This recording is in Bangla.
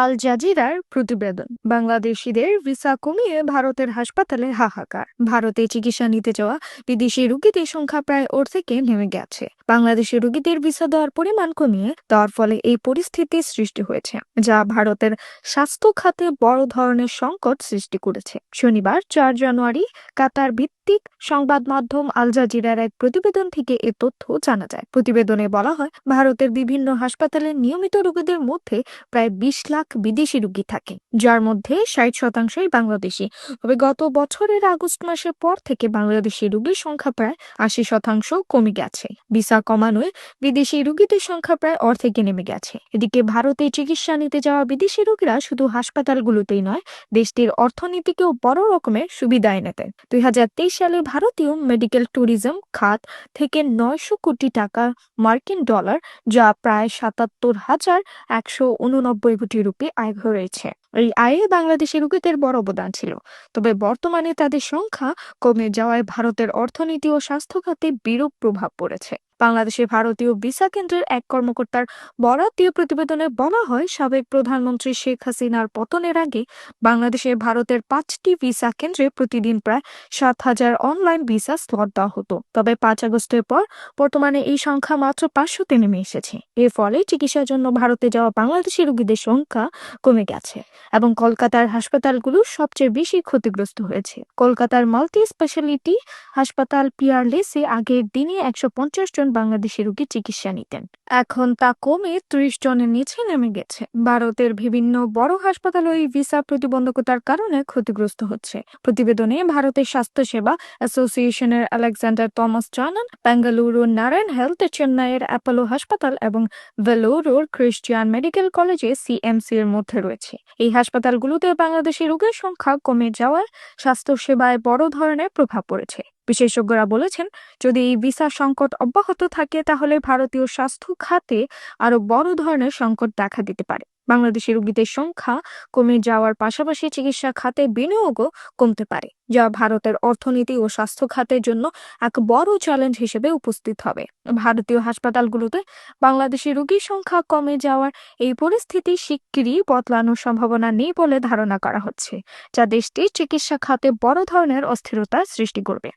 আল জাজিরার প্রতিবেদন। বাংলাদেশিদের ভিসা কমিয়ে ভারতের হাসপাতালে হাহাকার। ভারতে চিকিৎসা নিতে যাওয়া বিদেশি রুগীদের সংখ্যা প্রায় অর্ধেকে নেমে গেছে। বাংলাদেশি রোগীদের ভিসা দেওয়ার পরিমাণ কমিয়ে দেওয়ার ফলে এই পরিস্থিতি সৃষ্টি হয়েছে, যা ভারতের স্বাস্থ্য খাতে বড় ধরনের সংকট সৃষ্টি করেছে। শনিবার, চার জানুয়ারি, কাতার ভিত্তিক সংবাদ মাধ্যম আল জাজিরার এক প্রতিবেদন থেকে এ তথ্য জানা যায়। প্রতিবেদনে বলা হয়, ভারতের বিভিন্ন হাসপাতালে নিয়মিত রোগীদের মধ্যে প্রায় বিশ লাখ বিদেশি রোগী থাকে, যার মধ্যে ষাট শতাংশই বাংলাদেশি। তবে গত বছরের আগস্ট মাসের পর থেকে বাংলাদেশি রোগীর সংখ্যা প্রায় আশি শতাংশ কমে গেছে। ভিসা কমানোয় বিদেশি রোগীদের সংখ্যা প্রায় অর্ধেকে নেমে গেছে। এদিকে ভারতে চিকিৎসা নিতে যাওয়া বিদেশি রোগীরা শুধু হাসপাতালগুলোতেই নয়, দেশটির অর্থনীতিকেও বড় রকমের সুবিধা এনে দেয়। দুই হাজার তেইশ সালে ভারতীয় মেডিকেল ট্যুরিজম খাত থেকে নয়শো কোটি টাকা মার্কিন ডলার, যা প্রায় সাতাত্তর হাজার একশো উননব্বই কোটি রুপি আয় হয়েছে এই আয়ে বাংলাদেশি রোগীদের বড় অবদান ছিল। তবে বর্তমানে তাদের সংখ্যা কমে যাওয়ায় ভারতের অর্থনীতি ও স্বাস্থ্য খাতে বিরূপ প্রভাব পড়েছে। বাংলাদেশে ভারতীয় ভিসা কেন্দ্রের এক কর্মকর্তার বরাত দিয়ে প্রতিবেদনে বলা হয়, সাবেক প্রধানমন্ত্রী শেখ হাসিনার পতনের আগে বাংলাদেশে ভারতের পাঁচটি ভিসা কেন্দ্রে প্রতিদিন প্রায় সাত হাজার অনলাইন ভিসা স্লট দেওয়া হতো। তবে পাঁচ আগস্টের পর বর্তমানে এই সংখ্যা মাত্র পাঁচশোতে নেমে এসেছে। এর ফলে চিকিৎসার জন্য ভারতে যাওয়া বাংলাদেশি রোগীদের সংখ্যা কমে গেছে এবং কলকাতার হাসপাতালগুলো সবচেয়ে বেশি ক্ষতিগ্রস্ত হয়েছে। কলকাতার মাল্টি স্পেশালিটি হাসপাতাল পিয়ারলেসে আগের দিনে একশো পঞ্চাশ জন বাংলাদেশি রোগী চিকিৎসা নিতেন। এখন তা কমে ত্রিশ জনের নিচে নেমে গেছে। ভারতের বিভিন্ন বড় হাসপাতাল ওই ভিসা প্রতিবন্ধকতার কারণে ক্ষতিগ্রস্ত হচ্ছে। প্রতিবেদনে ভারতের স্বাস্থ্যসেবা অ্যাসোসিয়েশনের আলেকজান্ডার থমাস জানান, বেঙ্গালুরু নারায়ণ হেলথ, চেন্নাইয়ের অ্যাপোলো হাসপাতাল এবং ভেলোরোর ক্রিশ্চিয়ান মেডিকেল কলেজে সিএমসি এর মধ্যে রয়েছে। এই হাসপাতালগুলোতে বাংলাদেশি রোগীর সংখ্যা কমে যাওয়ায় স্বাস্থ্যসেবায় বড় ধরনের প্রভাব পড়েছে। বিশেষজ্ঞরা বলেছেন, যদি এই ভিসা সংকট অব্যাহত থাকে, তাহলে ভারতীয় স্বাস্থ্য খাতে আরও বড় ধরনের সংকট দেখা দিতে পারে। বাংলাদেশি রোগীদের সংখ্যা কমে যাওয়ার পাশাপাশি চিকিৎসা খাতে বিনিয়োগও কমতে পারে, যা ভারতের অর্থনীতি ও স্বাস্থ্য খাতের জন্য এক বড় চ্যালেঞ্জ হিসেবে উপস্থিত হবে। ভারতীয় হাসপাতালগুলোতে বাংলাদেশি রোগীর সংখ্যা কমে যাওয়ার এই পরিস্থিতি শিগগিরই বদলানোর সম্ভাবনা নেই বলে ধারণা করা হচ্ছে, যা দেশটির চিকিৎসা খাতে বড় ধরনের অস্থিরতার সৃষ্টি করবে।